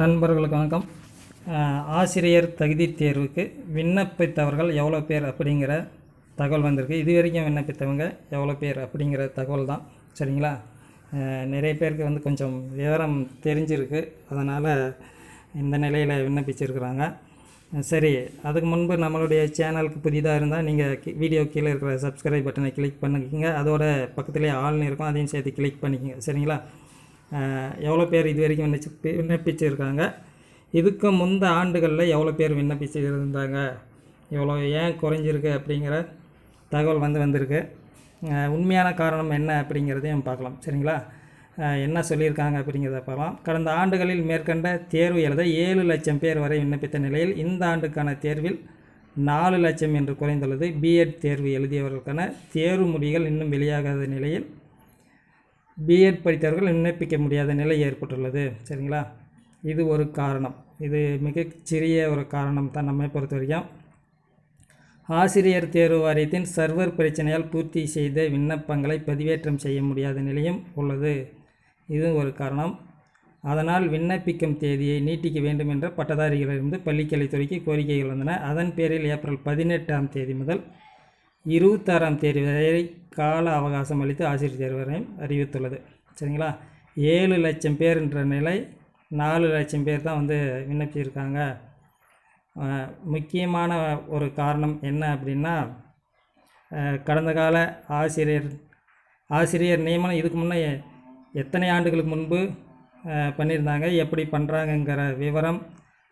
நண்பர்களுக்கு வணக்கம். ஆசிரியர் தகுதி தேர்வுக்கு விண்ணப்பித்தவர்கள் எவ்வளோ பேர் அப்படிங்கிற தகவல் வந்திருக்கு. இது வரைக்கும் விண்ணப்பித்தவங்க எவ்வளோ பேர் அப்படிங்கிற தகவல் தான். சரிங்களா? நிறைய பேருக்கு வந்து கொஞ்சம் விவரம் தெரிஞ்சிருக்கு. அதனால் இந்த நிலையில் விண்ணப்பிச்சிருக்கிறாங்க. சரி அதுக்கு முன்பு நம்மளுடைய சேனலுக்கு புதிதாக இருந்தால் நீங்கள் வீடியோ கீழே இருக்கிற சப்ஸ்கிரைப் பட்டனை கிளிக் பண்ணிக்கோங்க. அதோட பக்கத்துலேயே ஆள்னு இருக்கும். அதையும் சேர்த்து கிளிக் பண்ணிக்கோங்க. சரிங்களா? எவ்வளோ பேர் இது வரைக்கும் விண்ணப்பி விண்ணப்பிச்சிருக்காங்க? இதுக்கு முந்த ஆண்டுகளில் எவ்வளோ பேர் விண்ணப்பிச்சிருந்தாங்க? இவ்வளோ எவ்வளோ ஏன் குறைஞ்சிருக்கு அப்படிங்கிற தகவல் வந்து வந்திருக்கு. உண்மையான காரணம் என்ன அப்படிங்கிறதையும் பார்க்கலாம். சரிங்களா? என்ன சொல்லியிருக்காங்க அப்படிங்கிறத பார்க்கலாம். கடந்த ஆண்டுகளில் மேற்கண்ட தேர்வு எழுத ஏழு லட்சம் பேர் வரை விண்ணப்பித்த நிலையில் இந்த ஆண்டுக்கான தேர்வில் நாலு லட்சம் என்று குறைந்துள்ளது. பிஎட் தேர்வு எழுதியவர்களுக்கான தேர்வு முடிகள் இன்னும் வெளியாகாத நிலையில் பிஎட் படித்தவர்கள் விண்ணப்பிக்க முடியாத நிலை ஏற்பட்டுள்ளது. சரிங்களா? இது ஒரு காரணம். இது மிகச்சிறிய ஒரு காரணம் தான் நம்மை பொறுத்த வரைக்கும் ஆசிரியர் தேர்வு வாரியத்தின் சர்வர் பிரச்சனையால் பூர்த்தி செய்த விண்ணப்பங்களை பதிவேற்றம் செய்ய முடியாத நிலையும் உள்ளது. இது ஒரு காரணம். அதனால் விண்ணப்பிக்கும் தேதியை நீட்டிக்க வேண்டும் என்ற பட்டதாரிகளிலிருந்து பள்ளிக்கல்வித்துறைக்கு கோரிக்கைகள் வந்தன. அதன் பேரில் ஏப்ரல் பதினெட்டாம் தேதி முதல் இருபத்தாறாம் தேதி வரை கால அவகாசம் அளித்து ஆசிரியர் தேர்வரையும் அறிவித்துள்ளது. சரிங்களா? ஏழு லட்சம் பேர்ன்ற நிலை நாலு லட்சம் பேர் தான் வந்து விண்ணப்பிச்சிருக்காங்க. முக்கியமான ஒரு காரணம் என்ன அப்படின்னா கடந்த கால ஆசிரியர் ஆசிரியர் நியமனம் இதுக்கு முன்னே எத்தனை ஆண்டுகளுக்கு முன்பு பண்ணியிருந்தாங்க எப்படி பண்ணுறாங்கங்கிற விவரம்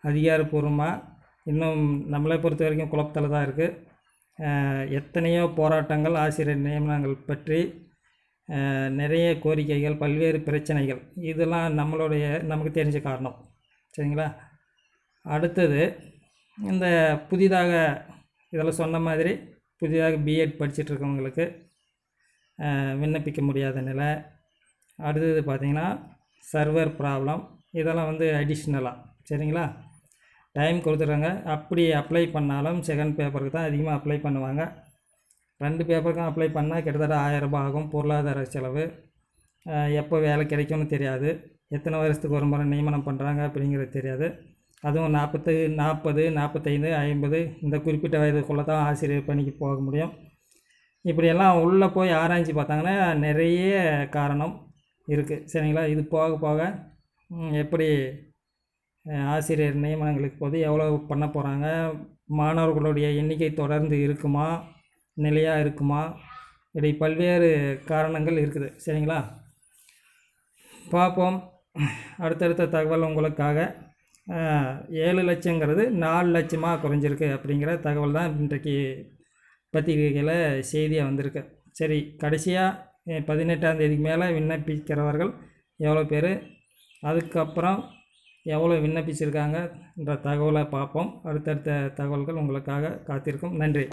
அதிகாரப்பூர்வமாக இன்னும் நம்மளை பொறுத்த வரைக்கும் குழப்பத்தில் தான் இருக்குது எத்தனையோ போராட்டங்கள் ஆசிரியர் நியமனங்கள் பற்றி நிறைய கோரிக்கைகள் பல்வேறு பிரச்சனைகள். இதெல்லாம் நம்மளுடைய நமக்கு தெரிஞ்ச காரணம். சரிங்களா? அடுத்தது இந்த புதிதாக இதில் சொன்ன மாதிரி புதிதாக பிஎட் படிச்சிட்ருக்கவங்களுக்கு விண்ணப்பிக்க முடியாத நிலை. அடுத்தது பார்த்திங்கன்னா சர்வர் ப்ராப்ளம் இதெல்லாம் வந்து அடிஷ்னலாக சரிங்களா? டைம் கொடுத்துட்றாங்க. அப்படி அப்ளை பண்ணாலும் செகண்ட் பேப்பருக்கு தான் அதிகமாக அப்ளை பண்ணுவாங்க. ரெண்டு பேப்பருக்கும் அப்ளை பண்ணால் கிட்டத்தட்ட ஆயிரம் ரூபாய் ஆகும் பொருளாதார செலவு. எப்போ வேலை கிடைக்கும்னு தெரியாது. எத்தனை வருஷத்துக்கு ஒரு முறை நியமனம் பண்ணுறாங்க அப்படிங்கிறது தெரியாது. அதுவும் நாற்பத்து நாற்பது நாற்பத்தைந்து ஐம்பது இந்த குறிப்பிட்ட வயதுக்குள்ளே தான் ஆசிரியர் பணிக்கு போக முடியும். இப்படியெல்லாம் உள்ளே போய் ஆராய்ச்சி பார்த்தாங்கன்னா நிறைய காரணம் இருக்குது சரிங்களா? இது போக போக எப்படி ஆசிரியர் நியமனங்களுக்கு போது எவ்வளோ பண்ண போகிறாங்க மாணவர்களுடைய எண்ணிக்கை தொடர்ந்து இருக்குமா? நிலையாக இருக்குமா? இப்படி பல்வேறு காரணங்கள் இருக்குது. சரிங்களா? பார்ப்போம். அடுத்தடுத்த தகவல் உங்களுக்காக. ஏழு லட்சங்கிறது நாலு லட்சமாக குறைஞ்சிருக்கு அப்படிங்கிற தகவல் தான் இன்றைக்கு பத்திரிகையில் செய்தியாக வந்திருக்கு. சரி கடைசியாக பதினெட்டாம் தேதிக்கு மேலே விண்ணப்பிக்கிறவர்கள் எவ்வளோ பேர்? அதுக்கப்புறம் எவ்வளோ விண்ணப்பிச்சிருக்காங்கன்ற தகவலை பார்ப்போம். அடுத்தடுத்த தகவல்கள் உங்களுக்காக காத்திருக்கும். நன்றி.